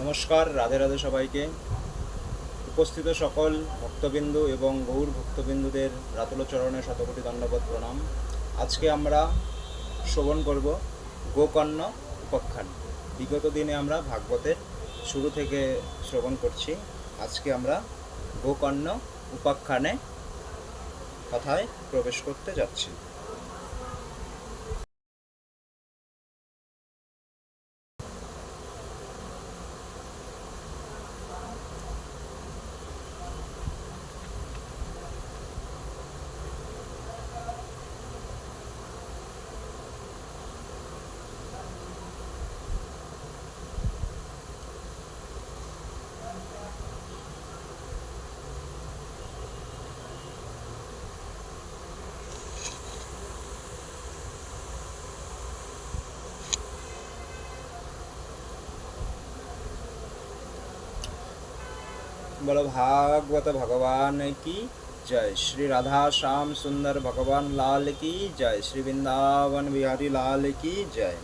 নমস্কার, রাধে রাধে সবাইকে। উপস্থিত সকল ভক্তবিন্দু এবং গৌর ভক্তবিন্দুদের রাতুল চরণে শতকোটি দণ্ডবোধ প্রণাম। আজকে আমরা শ্রবণ করব গোকর্ণ উপাখ্যান। বিগত দিনে আমরা ভাগবতের শুরু থেকে শ্রবণ করছি। আজকে আমরা গোকর্ণ উপাখ্যানে কথায় প্রবেশ করতে যাচ্ছি। বলো ভাগবত ভগবান কি জয়? শ্রী রাধা শ্যাম সুন্দর ভগবান লাল কি জয়? শ্রী বৃন্দাবন বিহারী লাল কি জয়?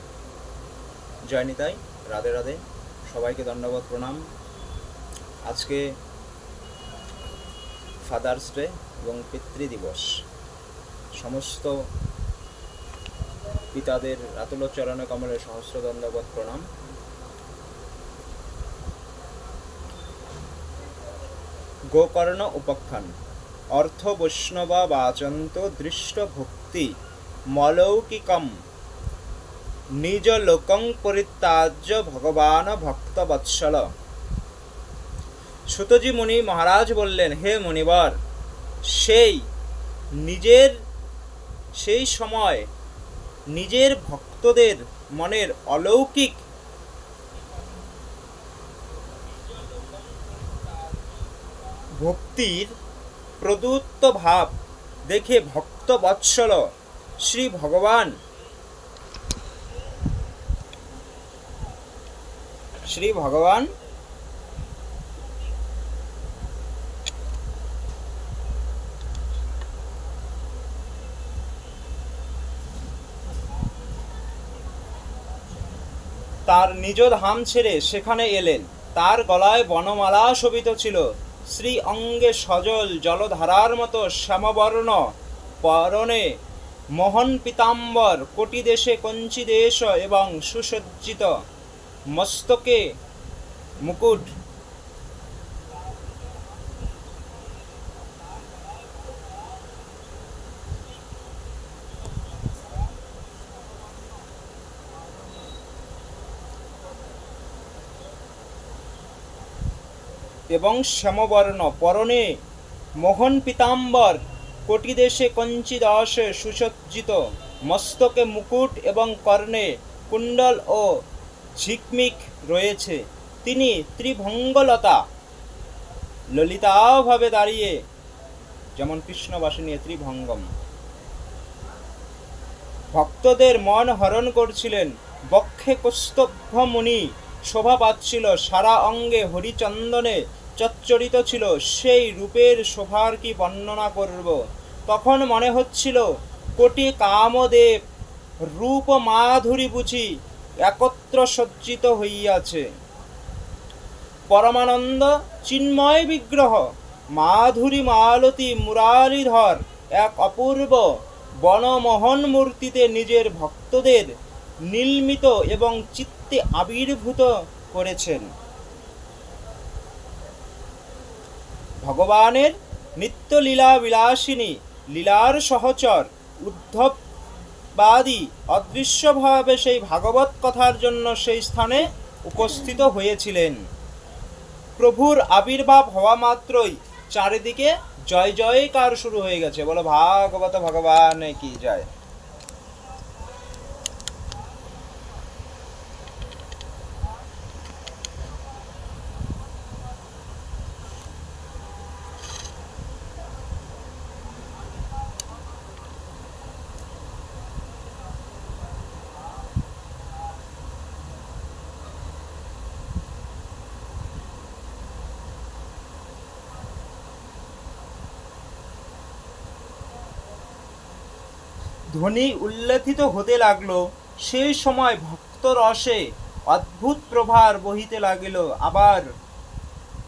জয় নিতাই, রাধে রাধে। সবাইকে দণ্ডবোধ, প্রণাম। আজকে ফাদার্স ডে এবং পিতৃ দিবস। সমস্ত পিতাদের রাতুল চরণে কমলে সহস্র দণ্ডবোধ, প্রণাম। গোকর্ণ উপাখ্যান। অর্থ বৈষ্ণবা বাচন্ত দৃষ্ট ভক্তি মলৌকিকম। নিজ লোকং পরিত্যাজ্য ভগবান ভক্তবৎসল সুতজি মুনি মহারাজ বললেন, হে মুনিবর, সেই নিজের, সেই সময় নিজের ভক্তদের মনের অলৌকিক ভক্তির প্রদত্ত ভাব দেখে ভক্ত বৎসল শ্রী ভগবান। শ্রী ভগবান। তার নিজ ধাম ছেড়ে সেখানে এলেন। তার গলায় বনমালা শোভিত ছিল। শ্রী অঙ্গে সজল জলধারার মতো শ্যামবর্ণ, পরনে মোহন পিতাম্বর, কোটি দেশে কঞ্চি দেশ এবং সুসজ্জিত মস্তকে মুকুট। এবং শ্যামবর্ণ পরনে মোহন পিতাম্বর কোটি দেশে কঞ্চি দশে সুসজ্জিত, মস্তকে মুকুট এবং কর্ণে কুণ্ডল ও ঝিকমিক রয়েছে। তিনি ত্রিভঙ্গলতা, ললিতাভাবে দাঁড়িয়ে, যেমন কৃষ্ণবাসিনী ত্রিভঙ্গম। ভক্তদের মন হরণ করছিলেন বক্ষে কস্তভ্য মুনি। শোভা পাচ্ছিল, সারা অঙ্গে হরিচন্দনে চচ্চরিত ছিল, সেই রূপের শোভার কি বর্ণনা করব? তখন মনে হচ্ছিল, কোটি কামদেব রূপ মাধুরী বুঝি একত্র সজ্জিত হইয়াছে। পরমানন্দ, চিন্ময় বিগ্রহ, মাধুরী মালতী মুরারিধর এক অপূর্ব বনমোহন মূর্তিতে নিজের ভক্তদের নির্মিত এবং চিত্তে আবির্ভূত করেছেন। ভগবানের নিত্য লীলা বিলাসিনী, লীলার সহচর, উদ্ধববাদী, অদৃশ্যভাবে সেই ভাগবত কথার জন্য সেই স্থানে উপস্থিত হয়েছিলেন। প্রভুর আবির্ভাব হওয়া মাত্রই চারিদিকে জয় জয়কার শুরু হয়ে গেছে। বলো, ভাগবত ভগবান কি জয়? ধ্বনি উল্লেখিত হতে লাগল। সেই সময় ভক্ত রসে অদ্ভুত প্রভার বহিতে লাগিল। আবার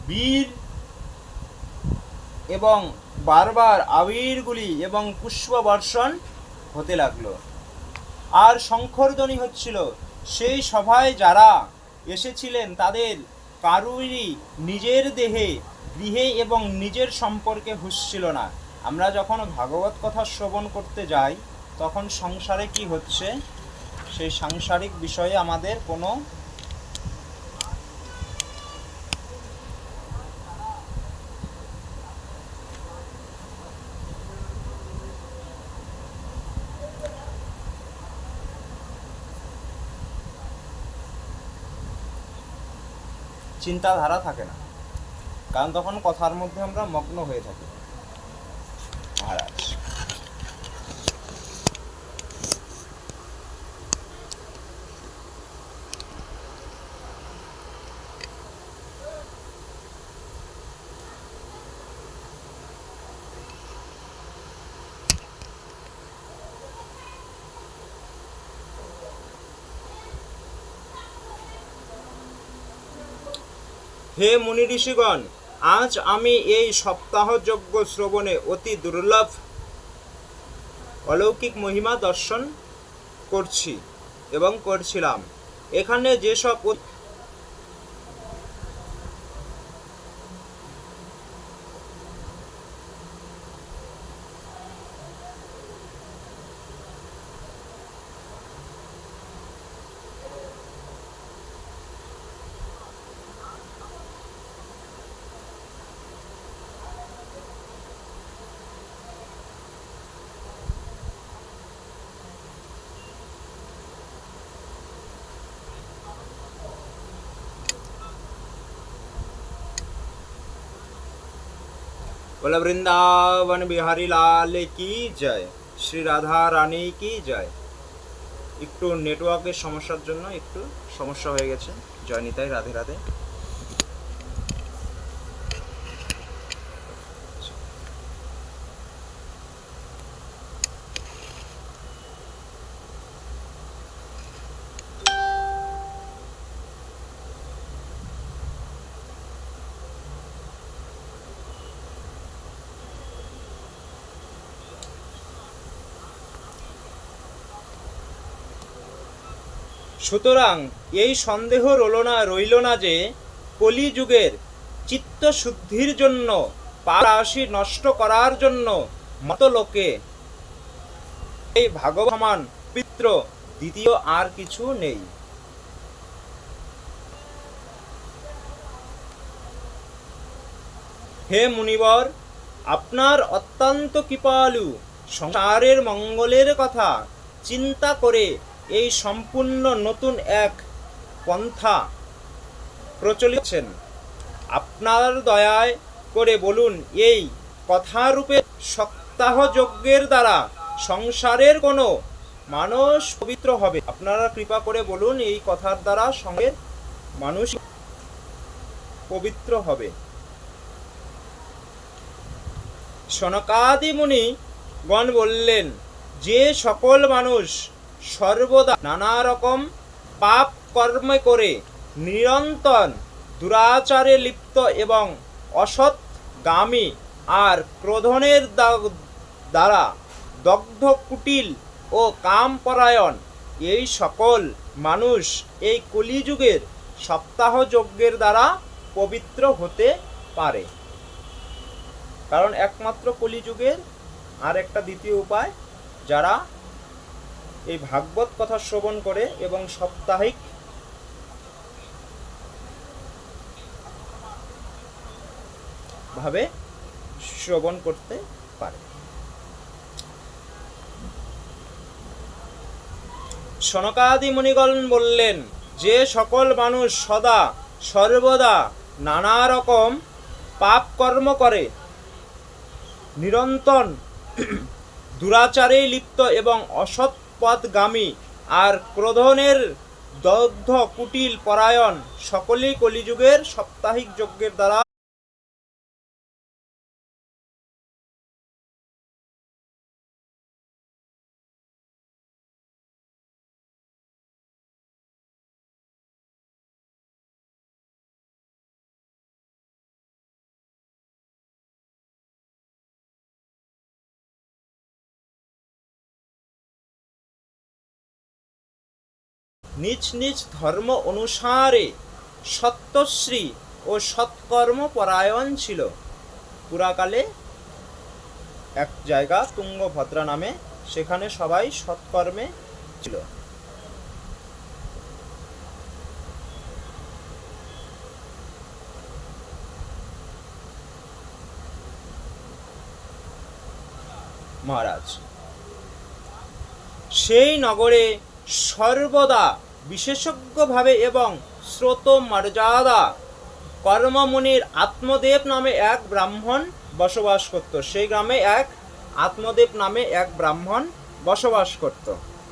বীর এবং বারবার আবিরগুলি এবং পুষ্প বর্ষণ হতে লাগল। আর শঙ্খরধ্বনি হচ্ছিল। সেই সভায় যারা এসেছিলেন তাদের কারুরই নিজের দেহে, গৃহে এবং নিজের সম্পর্কে হুঁশ ছিল না। আমরা যখন ভাগবত কথা শ্রবণ করতে যাই তখন সংসারে কি হচ্ছে? সেই সাংসারিক বিষয়ে আমাদের কোনো চিন্তাধারা থাকে না। কারণ তখন কথার মধ্যে আমরা মগ্ন হয়ে থাকি। মহারাজ। হে মুনি ঋষিগণ আজ আমি এই সপ্তাহযজ্ঞ শ্রবণে অতি দুর্লভ অলৌকিক মহিমা দর্শন করছি এবং করছিলাম। এখানে যেসব অ- বলে বৃন্দাবন বিহারী লাল কি জয়? শ্রী রাধা রানী কি জয়? একটু নেটওয়ার্কের সমস্যার জন্য একটু সমস্যা হয়ে গেছে। জয় নিতাই, রাধে রাধে। সুতরাং এই সন্দেহ রইল না রইল না যে কলিযুগের চিত্তশুদ্ধির জন্য, পারাশি নষ্ট করার জন্য মত লোকে এই ভাগবমান পিত্র দ্বিতীয় আর কিছু নেই। হে মুনিবর, আপনার অত্যন্ত কৃপালু, সংসারের মঙ্গলের কথা চিন্তা করে এই সম্পূর্ণ নতুন এক পন্থা প্রচলিতছেন। আপনার দয়ায় করে বলুন, এই কথারূপে সপ্তাহ যজ্ঞের দ্বারা সংসারের কোনো মানুষ পবিত্র হবে। আপনারা কৃপা করে বলুন, এই কথার দ্বারা সঙ্গে মানুষ পবিত্র হবে। সনকাদি মুনি গণ বললেন, যে সকল মানুষ সর্বদা নানা রকম পাপ কর্ম করে নিরন্তর দুরাচারে লিপ্ত এবং অসৎগামী আর ক্রোধনের দ্বারা দগ্ধ, কুটিল ও কামপরায়ণ এই সকল মানুষ এই কলিযুগের সপ্তাহ যজ্ঞের দ্বারা পবিত্র হতে পারে। কারণ একমাত্র কলিযুগের আর একটা দ্বিতীয় উপায়, যারা এই ভাগবত কথা শ্রবণ করে এবং সাপ্তাহিক ভাবে শ্রবণ করতে পারে। সনকাদি মুনিগণ বললেন, যে সকল মানুষ সদা, সর্বদা নানা রকম পাপ কর্ম করে, নিরন্তর দুরাচারে লিপ্ত এবং অসৎ পথগামী আর ক্রোধনের দগ্ধ কুটিল পরায়ণ সকলেই কলিযুগের সাপ্তাহিক যজ্ঞের দ্বারা নিজ নিজ ধর্ম অনুসারে সত্যশ্রী ও সৎকর্ম পরায়ণ ছিল। পুরাকালে এক জায়গা তুঙ্গভদ্রা নামে, সেখানে সবাই সৎকর্মে ছিল। মহারাজ, সেই নগরে সর্বদা বিশেষজ্ঞভাবে এবং স্রোত মর্যাদা কর্মমুনির আত্মদেব নামে এক ব্রাহ্মণ বসবাস করত। সেই গ্রামে এক আত্মদেব নামে এক ব্রাহ্মণ বসবাস করত।